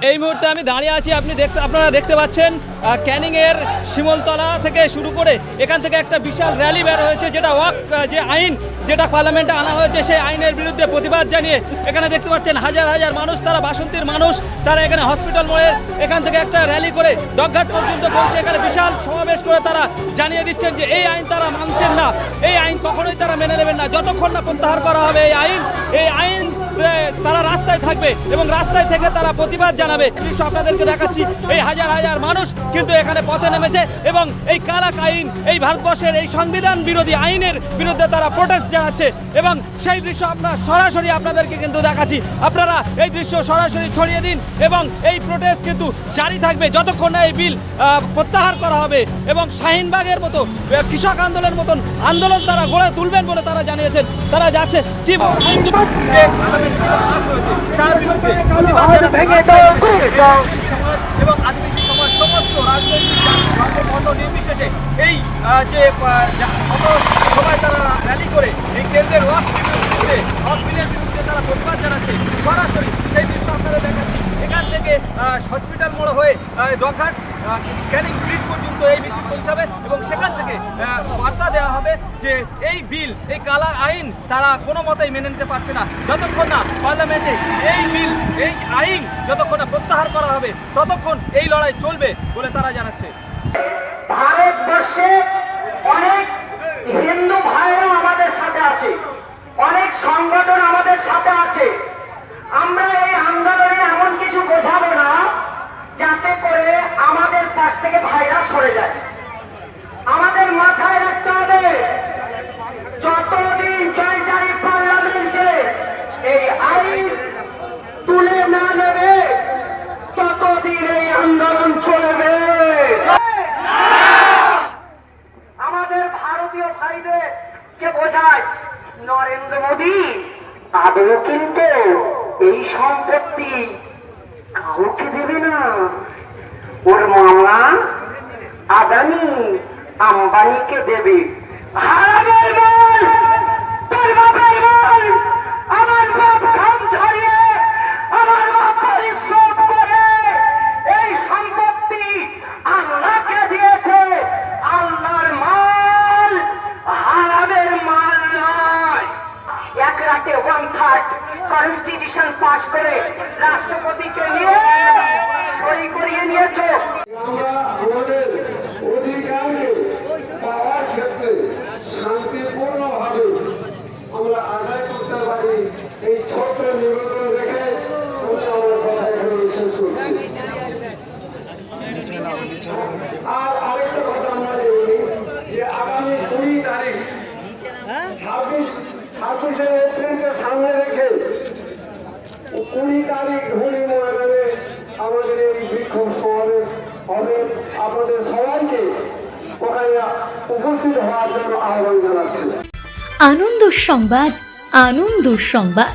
এই মুহূর্তে আমি দাঁড়িয়ে আছি আপনি দেখতে আপনারা দেখতে পাচ্ছেন আহ, ক্যানিং এর শিমলতলা থেকে শুরু করে এখান থেকে একটা বিশাল র্যালি বের হয়েছে যেটা ওয়াক যে আইন যেটা পার্লামেন্টে আনা হয়েছে সেই আইনের বিরুদ্ধে প্রতিবাদ জানিয়ে এখানে দেখতে পাচ্ছেন হাজার হাজার মানুষ তারা বাসন্তীর মানুষ তারা এখানে হসপিটাল মোড়ে এখান থেকে একটা র্যালি করে ডকঘাট পর্যন্ত পৌঁছে এখানে বিশাল সমাবেশ করে তারা জানিয়ে দিচ্ছেন যে এই আইন তারা মানছেন না। এই আইন কখনোই তারা মেনে নেবেন না। যতক্ষণ না প্রত্যাহার করা হবে এই আইন এই আইন তারা রাস্তায় থাকবে এবং রাস্তায় থেকে তারা প্রতিবাদ জানাবে। দৃশ্য আপনাদেরকে দেখাচ্ছি, এই হাজার হাজার মানুষ কিন্তু এখানে পথে নেমেছে এবং এই কালাক আইন এই ভারতবর্ষের এই সংবিধান বিরোধী আইনের বিরুদ্ধে তারা প্রোটেস্ট জানাচ্ছে এবং সেই দৃশ্য আপনার সরাসরি আপনাদেরকে কিন্তু দেখাচ্ছি। আপনারা এই দৃশ্য সরাসরি ছড়িয়ে দিন এবং এই প্রোটেস্ট কিন্তু জারি থাকবে যতক্ষণ না এই বিল প্রত্যাহার করা হবে এবং শাহিনবাগের মতো কৃষক আন্দোলনের মতন আন্দোলন তারা গড়ে তুলবেন বলে তারা জানিয়েছেন। তারা যাচ্ছে, কি সমাজ এবং আদিবাসী সমাজ সমস্ত রাজনৈতিক ধর্ম, নির্বিশেষে এই যে সময় তারা র্যালি করে এই কেন্দ্রের ওয়াক বিরুদ্ধে তারা প্রতিবাদ জানাচ্ছে সরাসরি সেই দৃশ্য আপনারা দেখাচ্ছি। হসপিটাল মোড় হয়ে ডকাট ক্যানিং ব্রিজ পর্যন্ত এই মিছিল পৌঁছাবে এবং সেখান থেকে বার্তা দেওয়া হবে যে এই বিল, এই কালা আইন তারা কোনো মতেই মেনে নিতে পারছে না। যতক্ষণ না পার্লামেন্টে এই বিল, এই আইন যতক্ষণ না প্রত্যাহার করা হবে, ততক্ষণ এই লড়াই চলবে বলে তারা জানাচ্ছে। ভারতবর্ষে অনেক হিন্দু ভাইরা আমাদের সাথে আছে, অনেক সংগঠন আমাদের সাথে আছে আমরা এই আন্দোলনে এমন কিছু বোঝাবো না যাতে করে আমাদের পাশ থেকে ভাইরা সরে যায় আমাদের মাথায় রাখতে হবে যতদিন জয়টারি পার্লামেন্টে এই আইন তুলে না নেবে ততদিন এই আন্দোলন চলবে আমাদের ভারতীয় ভাইদের কে বোঝায় নরেন্দ্র মোদী আদৌ কিন্তু এই সম্পত্তি কাউকে দেবে না। ওর মামা আদানি আম্বানিকে দেবে। হারাবের মাল তোর বাবার এক রাতে ওয়ান থার্ড কনস্টিটিউশন পাশ করে রাষ্ট্রপতিকে নিয়ে সই করিয়ে নিয়েছে। আমরা আমাদের পাওয়ার ক্ষেত্রে আমরা আদায় করতে পারি। এই ছোট্ট নিবেদন রেখে কথা এখানে শেষ করছি। আর আরেকটা কথা আমরা যে আগামী কুড়ি তারিখ ছাব্বিশ ছাব্বিশে এপ্রিলকে সামনে রেখে কুড়ি তারিখ ধনী ময়দানে আমাদের এই বিক্ষোভ সমাবেশ হবে। আপনাদের সবাইকে ওখানে উপস্থিত হওয়ার জন্য আহ্বান জানাচ্ছি। আনন্দ সংবাদ আনন্দ সংবাদ।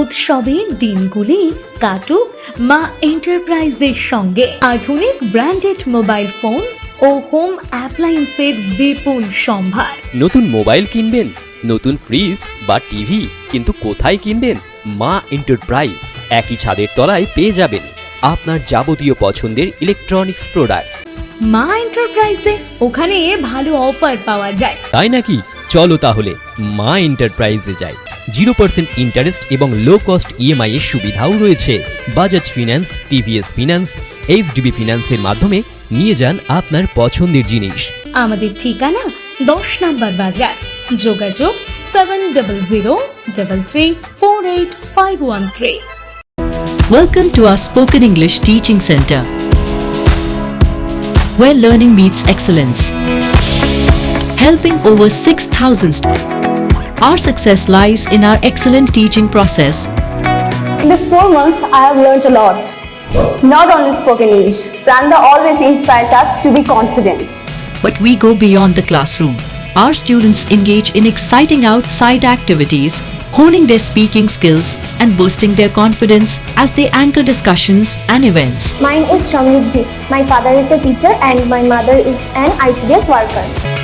উৎসবের দিনগুলি কাটুক মা এন্টারপ্রাইজের সঙ্গে। আধুনিক ব্র্যান্ডেড মোবাইল ফোন ও হোম অ্যাপ্লায়েন্সের বিপুল সম্ভার। নতুন মোবাইল কিনবেন? নতুন ফ্রিজ বা টিভি কিন্তু কোথায় কিনবেন? মা এন্টারপ্রাইজ একই ছাদের তলায় পেয়ে যাবেন আপনার যাবতীয় পছন্দের ইলেকট্রনিক্স প্রোডাক্ট মা এন্টারপ্রাইজে ওখানে ভালো অফার পাওয়া যায়। তাই নাকি? চলো তাহলে মা এন্টারপ্রাইজে যাই। জিরো পার্সেন্ট ইন্টারেস্ট এবং লো কস্ট ইএমআই এর সুবিধাও রয়েছে। Bajaj finance TVS finance HDB ফিনান্সের মাধ্যমে নিয়ে যান আপনার পছন্দের জিনিস। আমাদের ঠিকানা দশ নম্বর বাজার। যোগাযোগ seven double zero double three four eight five one three Welcome to our Spoken English Teaching Center, where learning meets excellence. Helping over 6,000 st- Our success lies in our excellent teaching process. In these four months, I have learned a lot. Not only spoken English, Pranda always inspires us to be confident. But we go beyond the classroom. Our students engage in exciting outside activities, honing their speaking skills and boosting their confidence as they anchor discussions and events. Mine is Shamruddhi. My father is a teacher and my mother is an ICDS worker.